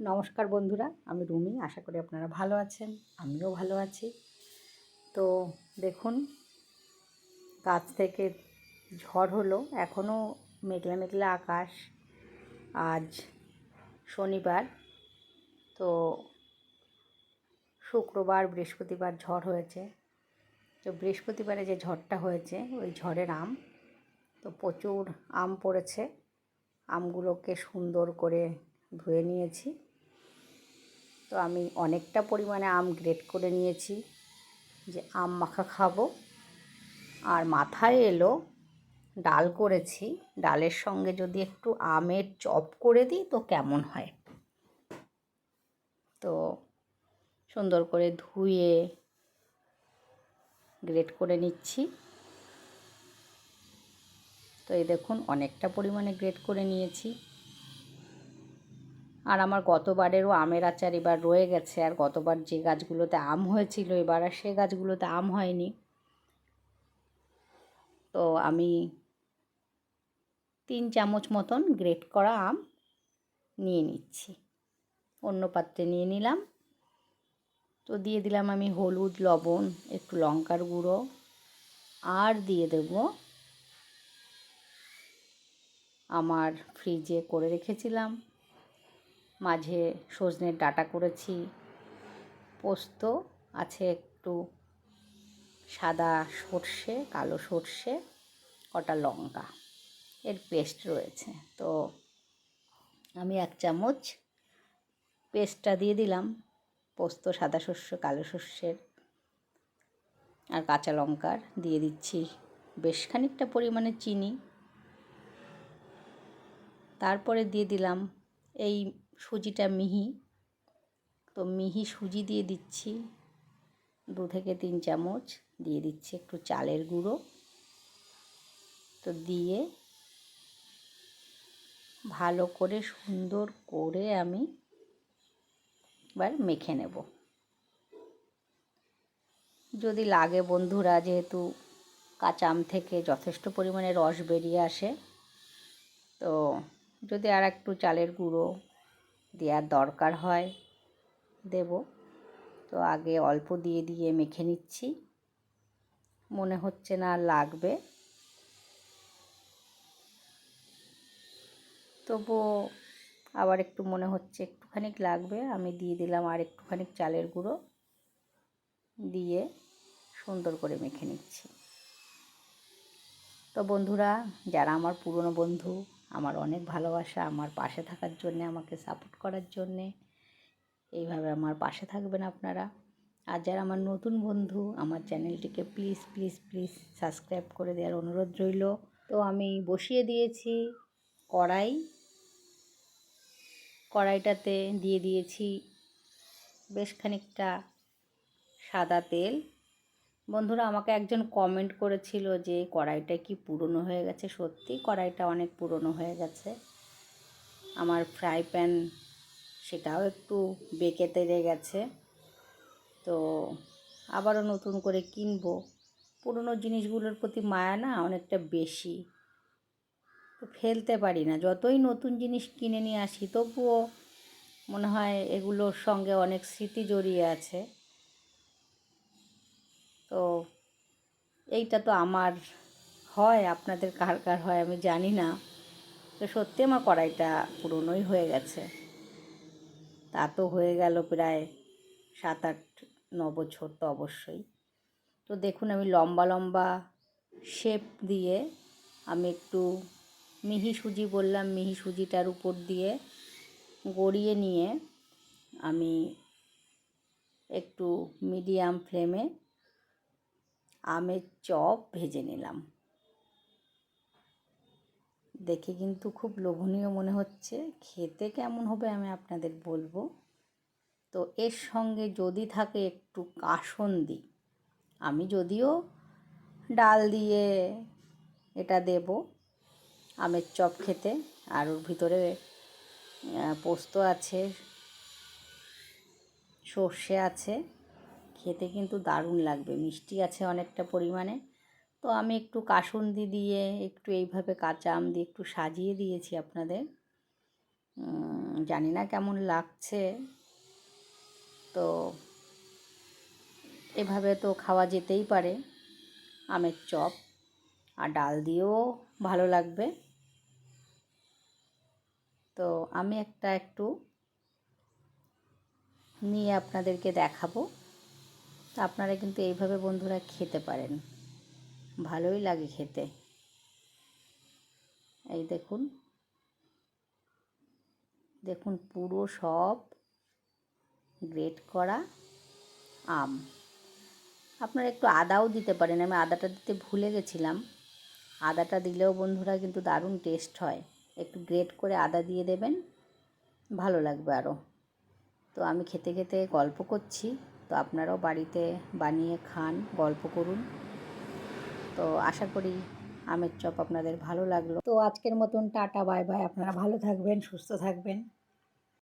নমস্কার বন্ধুরা, আমি রুমি, আশা করি আপনারা ভালো আছেন, আমিও ভালো আছি। তো দেখুন, গাছ থেকে ঝড় হলো এখনও মেঘলা মেঘলা আকাশ, আজ শনিবার, তো শুক্রবার, বৃহস্পতিবার ঝড় হয়েছে। তো বৃহস্পতিবারে যে ঝড়টা হয়েছে, ওই ঝড়ের আম, তো প্রচুর আম পড়েছে। আমগুলোকে সুন্দর করে ধুয়ে নিয়েছি। তো আমি অনেকটা পরিমাণে আম গ্রেট করে নিয়েছি, যে আম মাখা খাব। আর মাথায় এলো, ডাল করেছি। ডালের সঙ্গে যদি একটু আমের চপ করে দিই তো কেমন হয়? তো সুন্দর করে ধুয়ে গ্রেট করে নিচ্ছি। তো এই দেখুন, অনেকটা পরিমাণে গ্রেট করে নিয়েছি। আর আমার গতবারেরও আমের আচার এবার রয়ে গেছে, আর গতবার যে গাছগুলোতে আম হয়েছিল এবার আর সে গাছগুলোতে আম হয়নি। তো আমি তিন চামচ মতন গ্রেট করা আম নিয়ে নিচ্ছি। অন্য পাত্রে নিয়ে নিলাম। তো দিয়ে দিলাম আমি হলুদ, লবণ, একটু লঙ্কার গুঁড়ো, আর দিয়ে দেব আমার ফ্রিজে করে রেখেছিলাম। মাঝে সজনের ডাটা করেছি। পোস্ত আছে একটু সাদা সর্ষে, কালো সর্ষে, কটা লঙ্কা। এর পেস্ট রয়েছে। তো আমি এক চামচ পেস্টটা দিয়ে দিলাম। পোস্ত, সাদা শস্য কালো শস্যের আর কাঁচা লঙ্কার দিয়ে দিচ্ছি বেশ খানিকটা পরিমাণে চিনি। তারপরে দিয়ে দিলাম এই সুজিটা মিহি। তো মিহি সুজি দিয়ে দিচ্ছি। দু থেকে তিন চামচ দিয়ে দিচ্ছি একটু চালের গুঁড়ো। তো দিয়ে ভালো করে সুন্দর করে আমি এবার মেখে নেব। যদি লাগে বন্ধুরা, যেহেতু কাঁচা আম থেকে যথেষ্ট পরিমাণে রস বেরিয়ে আসে, তো যদি আর একটু চালের গুঁড়ো দেওয়ার দরকার হয়। দেব। তো আগে অল্প দিয়ে দিয়ে মেখে নিচ্ছি। মনে হচ্ছে না লাগবে। তবুও আবার একটু মনে হচ্ছে একটুখানি লাগবে। আমি দিয়ে দিলাম আর একটুখানি চালের গুঁড়ো। দিয়ে সুন্দর করে মেখে নিচ্ছি। তো বন্ধুরা, যারা আমার পুরনো বন্ধু আমার অনেক ভালোবাসা, আমার পাশে থাকার জন্যে, আমাকে সাপোর্ট করার জন্যে। এইভাবে আমার পাশে থাকবেন আপনারা। আর যারা আমার নতুন বন্ধু, আমার চ্যানেলটিকে প্লিজ প্লিজ প্লিজ সাবস্ক্রাইব করে দেওয়ার অনুরোধ রইল। তো আমি বসিয়ে দিয়েছি কড়াই। কড়াইটাতে দিয়ে দিয়েছি বেশ খানিকটা সাদা তেল। বন্ধুরা আমাকে একজন কমেন্ট করেছিল যে, কড়াইটা কি পুরনো হয়ে গেছে? সত্যি, কড়াইটা অনেক পুরনো হয়ে গেছে। আমার ফ্রাই প্যান সেটাও একটু বেঁকে তেড়ে গেছে। তো আবারও নতুন করে কিনবো। পুরনো জিনিসগুলোর প্রতি মায়া না অনেকটা বেশি। তো ফেলতে পারি না। যতই নতুন জিনিস কিনে নিয়ে আসি, তবুও মনে হয় এগুলোর সঙ্গে অনেক স্মৃতি জড়িয়ে আছে। তো এইটা তো আমার হয়, আপনাদের কার কার হয় আমি জানি না। তো সত্যি আমার কড়াইটা পুরনোই হয়ে গেছে। তা তো হয়ে গেল প্রায় সাত আট ন বছর তো অবশ্যই। তো দেখুন আমি লম্বা লম্বা শেপ দিয়ে আমি একটু মিহি সুজি বললাম, মিহি সুজিটার উপর দিয়ে গড়িয়ে নিয়ে আমি একটু মিডিয়াম ফ্লেমে আমের চপ ভেজে নিলাম। দেখে কিন্তু খুব লোভনীয় মনে হচ্ছে। খেতে কেমন হবে আমি আপনাদের বলব। তো এর সঙ্গে যদি থাকে একটু কাসন্দি, আমি যদিও ডাল দিয়ে এটা দেব আমের চপ খেতে। আর ওর ভিতরে পোস্ত আছে, সর্ষে আছে। খেতে কিন্তু দারুণ লাগবে। মিষ্টি আছে অনেকটা পরিমাণে। তো আমি একটু কাসুন্দি দিয়ে, একটু এইভাবে কাঁচা আম দিয়ে একটু সাজিয়ে দিয়েছি আপনাদের। জানি না কেমন লাগছে। তো এভাবে তো খাওয়া যেতেই পারে। আমের চপ আর ডাল দিয়েও ভালো লাগবে। তো আমি একটা একটু নিয়ে আপনাদেরকে দেখাবো। তো আপনারা কিন্তু এইভাবে বন্ধুরা খেতে পারেন। ভালোই লাগে খেতে। এই দেখুন। দেখুন পুরো সব গ্রেট করা আম। আপনারা একটু আদাও দিতে পারেন। আমি আদাটা দিতে ভুলে গেছিলাম। আদাটা দিলেও বন্ধুরা কিন্তু দারুণ টেস্ট হয়। একটু গ্রেট করে আদা দিয়ে দেবেন, ভালো লাগবে আরও তো আমি খেতে খেতে গল্প করছি। তো আপনারাও বাড়িতে বানিয়ে খান, গল্প করুন। তো আশা করি আমের চপ আপনাদের ভালো লাগল। তো আজকের মতন টাটা, বাই বাই। আপনারা ভালো থাকবেন, সুস্থ থাকবেন।